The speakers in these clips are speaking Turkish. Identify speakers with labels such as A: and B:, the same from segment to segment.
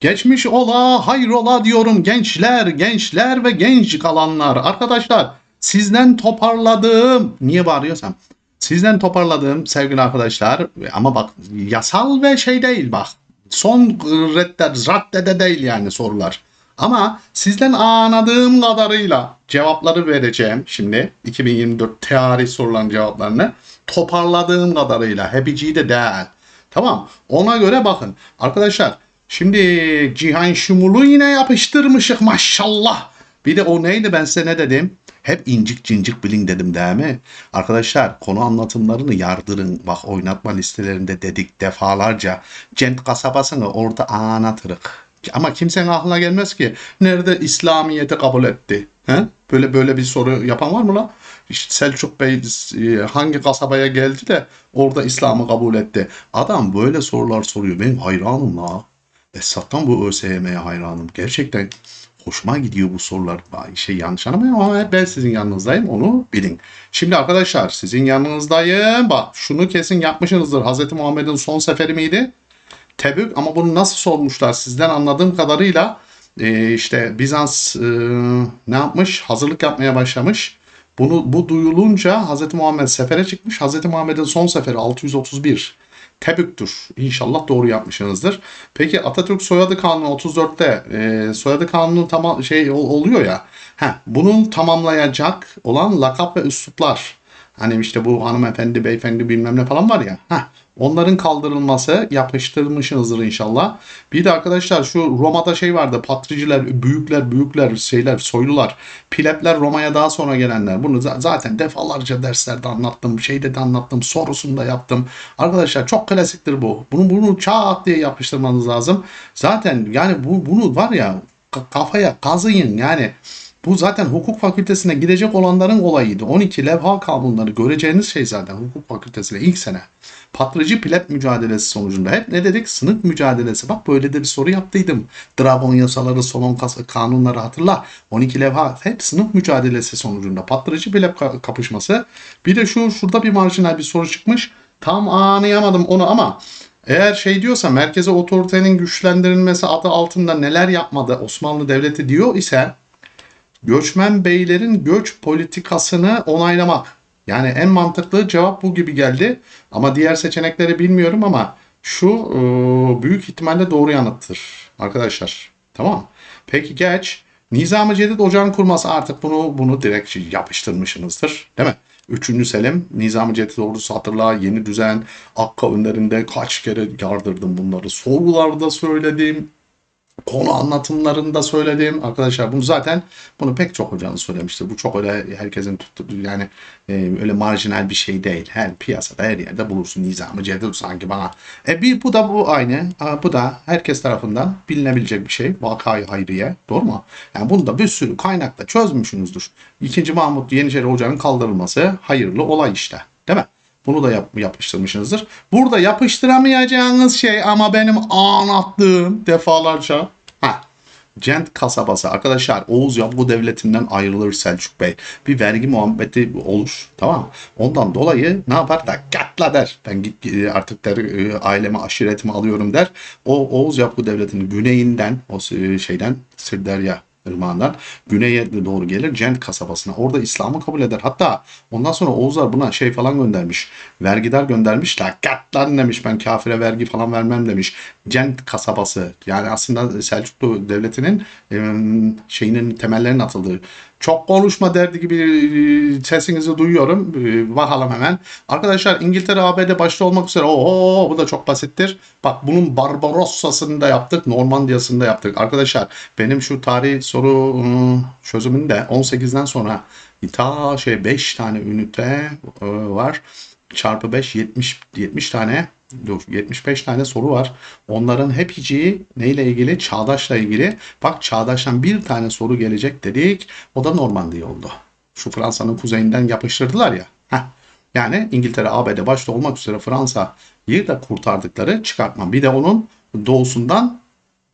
A: Geçmiş ola, hayrola diyorum gençler, gençler ve genç kalanlar. Arkadaşlar sizden toparladığım, niye bağırıyorsam? Sizden toparladığım sevgili arkadaşlar ama bak yasal ve şey değil bak. Son redder, raddede değil yani sorular. Ama sizden anladığım kadarıyla cevapları vereceğim şimdi. 2024 tarih soruların cevaplarını toparladığım kadarıyla. Hepiciyi de değil. Tamam. Ona göre bakın. Arkadaşlar şimdi Cihan Şumul'u yine yapıştırmışık maşallah. Bir de o neydi ben size ne dedim? Hep incik cincik bilin dedim değil mi? Arkadaşlar konu anlatımlarını yardırın. Bak oynatma listelerinde dedik defalarca. Cent kasabasını orada anlatırık. Ama kimsenin aklına gelmez ki nerede İslamiyet'i kabul etti? He? Böyle böyle bir soru yapan var mı la? İşte Selçuk Bey e, hangi kasabaya geldi de orada İslam'ı kabul etti? Adam böyle sorular soruyor. Ben hayranım la. Esat'tan bu ÖSYM'ye hayranım. Gerçekten hoşuma gidiyor bu sorular. Şey yanlış anlamayın ama ben sizin yanınızdayım onu bilin. Şimdi arkadaşlar sizin yanınızdayım. Bak şunu kesin yapmışsınızdır. Hz. Muhammed'in son seferi miydi? Tebük ama bunu nasıl sormuşlar sizden anladığım kadarıyla e, işte Bizans e, ne yapmış? Hazırlık yapmaya başlamış. Bunu bu duyulunca Hz. Muhammed sefere çıkmış. Hz. Muhammed'in son seferi 631. Tebüktür. İnşallah doğru yapmışsınızdır. Peki Atatürk soyadı kanunu 34'te e, soyadı kanunu tamam şey ol- oluyor ya. Heh, bunu tamamlayacak olan lakap ve üsluplar. Hani işte bu hanımefendi, beyefendi bilmem ne falan var ya. Heh, onların kaldırılması yapıştırmışsınızdır inşallah. Bir de arkadaşlar şu Roma'da şey vardı. Patriciler, büyükler, büyükler, şeyler, soylular. Plebler Roma'ya daha sonra gelenler. Bunu za- zaten defalarca derslerde anlattım. Şeyde de anlattım. Sorusunda yaptım. Arkadaşlar çok klasiktir bu. Bunu bunu çat diye yapıştırmanız lazım. Zaten yani bu bunu var ya ka- kafaya kazıyın yani. Bu zaten hukuk fakültesine gidecek olanların olayıydı. 12 levha kanunları göreceğiniz şey zaten hukuk fakültesine ilk sene. Patrıcı pleb mücadelesi sonucunda hep ne dedik? Sınıf mücadelesi. Bak böyle de bir soru yaptıydım. Dragon yasaları, solon kanunları hatırla. 12 levha hep sınıf mücadelesi sonucunda. Patrıcı pleb ka- kapışması. Bir de şu şurada bir marjinal bir soru çıkmış. Tam anlayamadım onu ama eğer şey diyorsa merkeze otoritenin güçlendirilmesi adı altında neler yapmadı Osmanlı Devleti diyor ise göçmen beylerin göç politikasını onaylamak. Yani en mantıklı cevap bu gibi geldi. Ama diğer seçenekleri bilmiyorum ama şu e, büyük ihtimalle doğru yanıttır arkadaşlar. Tamam. Peki geç. Nizam-ı Cedid ocağın kurması artık bunu bunu direkt yapıştırmışsınızdır. Değil mi? Üçüncü Selim, Nizam-ı Cedid ordusu hatırla, yeni düzen, Akka önlerinde kaç kere yardırdım bunları. Sorularda söyledim, konu anlatımlarında söyledim arkadaşlar bunu zaten bunu pek çok hocanız söylemiştir. Bu çok öyle herkesin tuttuğu yani e, öyle marjinal bir şey değil. Her piyasada her yerde bulursun nizamı cedid sanki bana. E bir bu da bu aynı. Ha, bu da herkes tarafından bilinebilecek bir şey. Vakayı hayriye. Doğru mu? Yani bunu da bir sürü kaynakla çözmüşsünüzdür. İkinci Mahmut Yeniçeri Hoca'nın kaldırılması hayırlı olay işte. Değil mi? Bunu da yap, yapıştırmışsınızdır. Burada yapıştıramayacağınız şey ama benim anlattığım defalarca ha, Cent kasabası arkadaşlar Oğuz Yavru Devleti'nden ayrılır Selçuk Bey. Bir vergi muhabbeti olur tamam? Ondan dolayı ne yapar da katla der. Ben git e, artık der e, ailemi aşiretimi alıyorum der. O Oğuz Yavru Devleti'nin güneyinden o e, şeyden Sırderya Irmağından güneye doğru gelir Cent kasabasına. Orada İslam'ı kabul eder. Hatta ondan sonra Oğuzlar buna şey falan göndermiş. Vergidar göndermiş. La kat lan demiş ben kafire vergi falan vermem demiş. Cent kasabası. Yani aslında Selçuklu devletinin şeyinin temellerinin atıldığı. Çok konuşma derdi gibi e, sesinizi duyuyorum. E, Bakalım hemen. Arkadaşlar İngiltere ABD başta olmak üzere. Oo bu da çok basittir. Bak bunun Barbarossa'sını da yaptık. Normandiya'sını da yaptık. Arkadaşlar benim şu tarih soru ıı, çözümünde 18'den sonra ta şey 5 tane ünite e, var. Çarpı 5 70 70 tane dur 75 tane soru var. Onların hepsi neyle ilgili? Çağdaş'la ilgili. Bak Çağdaş'tan bir tane soru gelecek dedik. O da Normandiya oldu. Şu Fransa'nın kuzeyinden yapıştırdılar ya. Heh. Yani İngiltere, ABD başta olmak üzere Fransa'yı da kurtardıkları çıkartma. Bir de onun doğusundan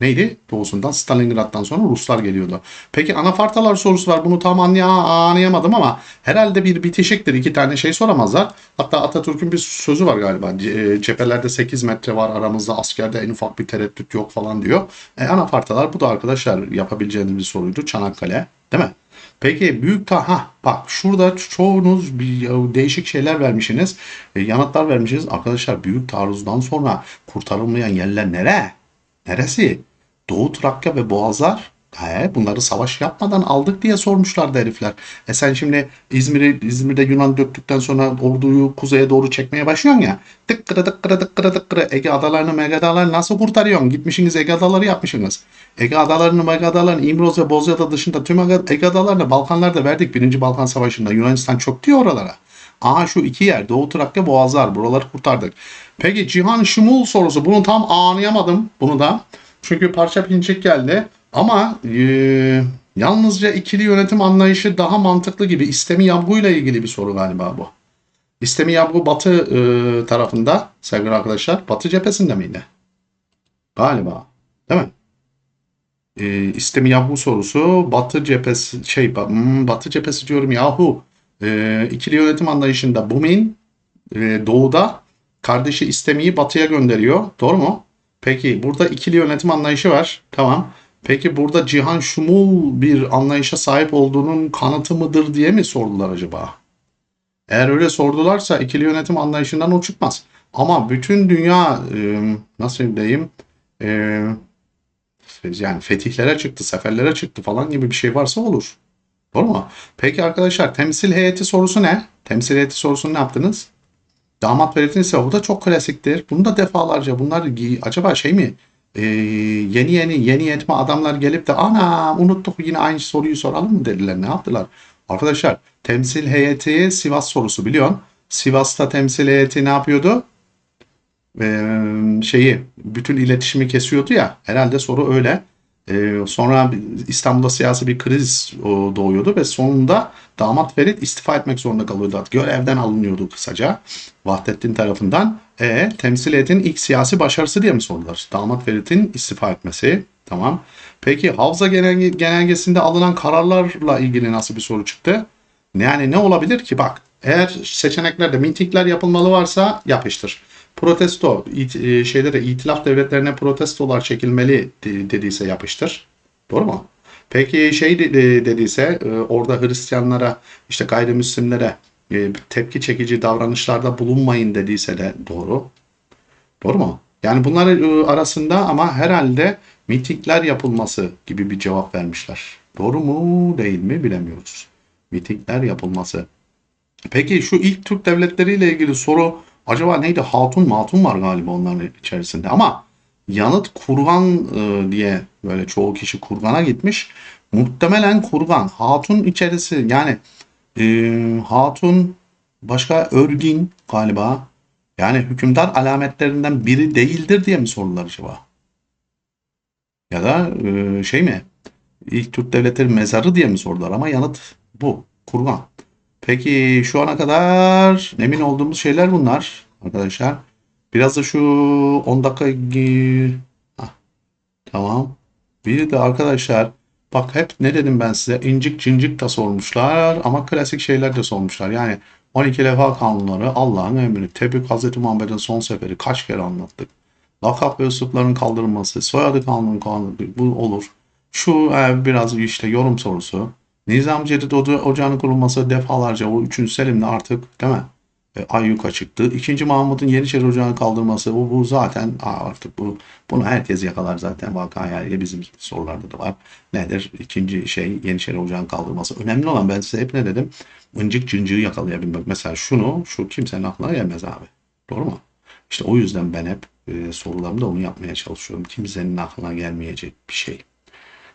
A: Neydi? Doğusundan Stalingrad'dan sonra Ruslar geliyordu. Peki anafartalar sorusu var. Bunu tam anlay- anlayamadım ama herhalde bir bitişiktir. İki tane şey soramazlar. Hatta Atatürk'ün bir sözü var galiba. E, Cephelerde 8 metre var aramızda askerde en ufak bir tereddüt yok falan diyor. E, anafartalar bu da arkadaşlar yapabileceğiniz bir soruydu. Çanakkale değil mi? Peki büyük ta ha bak şurada çoğunuz bir değişik şeyler vermişsiniz. E, yanıtlar vermişsiniz. Arkadaşlar büyük taarruzdan sonra kurtarılmayan yerler nere? Neresi? Doğu Trakya ve Boğazlar. He, bunları savaş yapmadan aldık diye sormuşlardı herifler. E sen şimdi İzmir'i İzmir'de Yunan döktükten sonra orduyu kuzeye doğru çekmeye başlıyorsun ya. Tıkkırı tıkkırı tıkkırı tıkkırı Ege adalarını Mega adalarını nasıl kurtarıyorsun? Gitmişsiniz Ege adaları yapmışsınız. Ege adalarını Mega adalarını İmroz ve Bozcaada dışında tüm Ege adalarını Balkanlarda verdik. Birinci Balkan Savaşı'nda Yunanistan çöktü ya oralara. Aa şu iki yer Doğu Trakya Boğazlar buraları kurtardık. Peki Cihan Şimul sorusu bunu tam anlayamadım bunu da. Çünkü parça pinçik geldi. Ama eee, yalnızca ikili yönetim anlayışı daha mantıklı gibi. İstemi Yabgu ile ilgili bir soru galiba bu. İstemi Yabgu batı eee, tarafında sevgili arkadaşlar. Batı cephesinde miydi? Galiba. Değil mi? Eee İstemi Yabgu sorusu batı cephesi şey hmm, batı cephesi diyorum yahu. Eee ikili yönetim anlayışında Bumin eee, doğuda kardeşi İstemi'yi batıya gönderiyor. Doğru mu? Peki burada ikili yönetim anlayışı var. Tamam. Peki burada Cihan Şumul bir anlayışa sahip olduğunun kanıtı mıdır diye mi sordular acaba? Eğer öyle sordularsa ikili yönetim anlayışından o çıkmaz. Ama bütün dünya e, nasıl diyeyim e, yani fetihlere çıktı, seferlere çıktı falan gibi bir şey varsa olur. Doğru mu? Peki arkadaşlar temsil heyeti sorusu ne? Temsil heyeti sorusunu ne yaptınız? Damat Ferit'in ise bu da çok klasiktir. Bunu da defalarca bunlar acaba şey mi? Ee, yeni yeni yeni yetme adamlar gelip de ana unuttuk yine aynı soruyu soralım mı dediler. Ne yaptılar? Arkadaşlar temsil heyeti Sivas sorusu biliyorsun. Sivas'ta temsil heyeti ne yapıyordu? Ee, şeyi bütün iletişimi kesiyordu ya. Herhalde soru öyle. Ee, sonra İstanbul'da siyasi bir kriz o, doğuyordu ve sonunda damat Ferit istifa etmek zorunda kalıyordu. Görevden alınıyordu kısaca Vahdettin tarafından. E, temsil etin ilk siyasi başarısı diye mi sordular? Damat Ferit'in istifa etmesi. Tamam. Peki Havza Genelge, Genelgesi'nde alınan kararlarla ilgili nasıl bir soru çıktı? Yani ne olabilir ki? Bak eğer seçeneklerde mitingler yapılmalı varsa yapıştır. Protesto it, e, şeylere itilaf devletlerine protestolar çekilmeli de- dediyse yapıştır. Doğru mu? Peki şey de- de- dediyse e, orada Hristiyanlara işte gayrimüslimlere e, tepki çekici davranışlarda bulunmayın dediyse de doğru. Doğru mu? Yani bunlar arasında ama herhalde mitingler yapılması gibi bir cevap vermişler. Doğru mu değil mi bilemiyoruz. Mitingler yapılması. Peki şu ilk Türk devletleriyle ilgili soru acaba neydi? Hatun matun var galiba onların içerisinde ama yanıt kurgan e, diye böyle çoğu kişi kurgana gitmiş. Muhtemelen kurgan. Hatun içerisi yani e, hatun başka örgün galiba. Yani hükümdar alametlerinden biri değildir diye mi sordular acaba? Ya da e, şey mi? İlk Türk devletleri mezarı diye mi sordular ama yanıt bu. Kurgan. Peki şu ana kadar emin olduğumuz şeyler bunlar arkadaşlar. Biraz da şu 10 dakika tamam. Bir de arkadaşlar bak hep ne dedim ben size incik cincik de sormuşlar ama klasik şeyler de sormuşlar. Yani 12 lefa kanunları Allah'ın emri. Tebrik Hazreti Muhammed'in son seferi kaç kere anlattık. Lakap ve üslupların kaldırılması, soyadı kanunu kanunu bu olur. Şu e, biraz işte yorum sorusu. Nizam Cedid Oca- Ocağı'nın kurulması defalarca o 3. Selim'de artık değil mi? E, ayyuka çıktı. İkinci Mahmut'un Yeniçeri Ocağı'nı kaldırması bu, bu zaten artık bu bunu herkes yakalar zaten vakaya bizim sorularda da var. Nedir? İkinci şey Yeniçeri Ocağı'nı kaldırması. Önemli olan ben size hep ne dedim? Incik cincığı yakalayabilmek. Mesela şunu şu kimsenin aklına gelmez abi. Doğru mu? İşte o yüzden ben hep e, sorularımda onu yapmaya çalışıyorum. Kimsenin aklına gelmeyecek bir şey.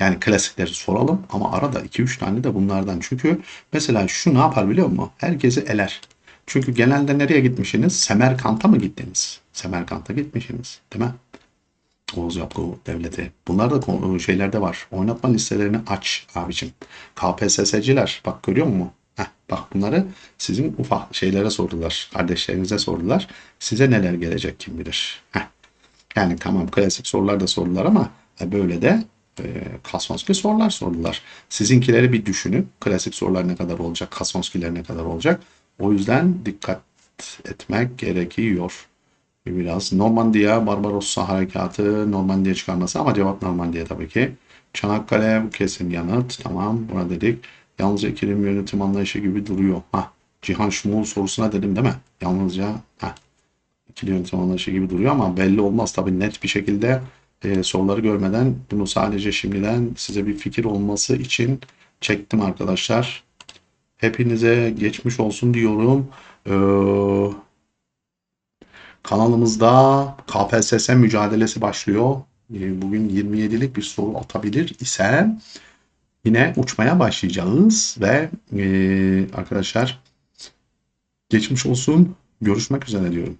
A: Yani klasikleri soralım ama arada 2-3 tane de bunlardan. Çünkü mesela şu ne yapar biliyor musun? Herkesi eler. Çünkü genelde nereye gitmişsiniz? Semerkant'a mı gittiniz? Semerkant'a gitmişsiniz. Değil mi? Oğuz Yapgu Devleti. Bunlar da şeylerde var. Oynatma listelerini aç abicim. KPSS'ciler bak görüyor musun? Heh, bak bunları sizin ufak şeylere sordular. Kardeşlerinize sordular. Size neler gelecek kim bilir. Heh. Yani tamam klasik sorular da sorular ama E böyle de e, Kasonski sorular sordular. Sizinkileri bir düşünün. Klasik sorular ne kadar olacak, Kasonskiler ne kadar olacak. O yüzden dikkat etmek gerekiyor. Biraz Normandiya, Barbarossa harekatı, Normandiya çıkarması ama cevap Normandiya tabii ki. Çanakkale bu kesin yanıt. Tamam buna dedik. Yalnızca ikili yönetim anlayışı gibi duruyor. Ha, Cihan Şumul sorusuna dedim değil mi? Yalnızca ha, ikili yönetim anlayışı gibi duruyor ama belli olmaz tabii net bir şekilde e, soruları görmeden bunu sadece şimdiden size bir fikir olması için çektim arkadaşlar. Hepinize geçmiş olsun diyorum. Ee, kanalımızda KPSS mücadelesi başlıyor. Ee, bugün 27'lik bir soru atabilir ise yine uçmaya başlayacağız ve e, arkadaşlar geçmiş olsun. Görüşmek üzere diyorum.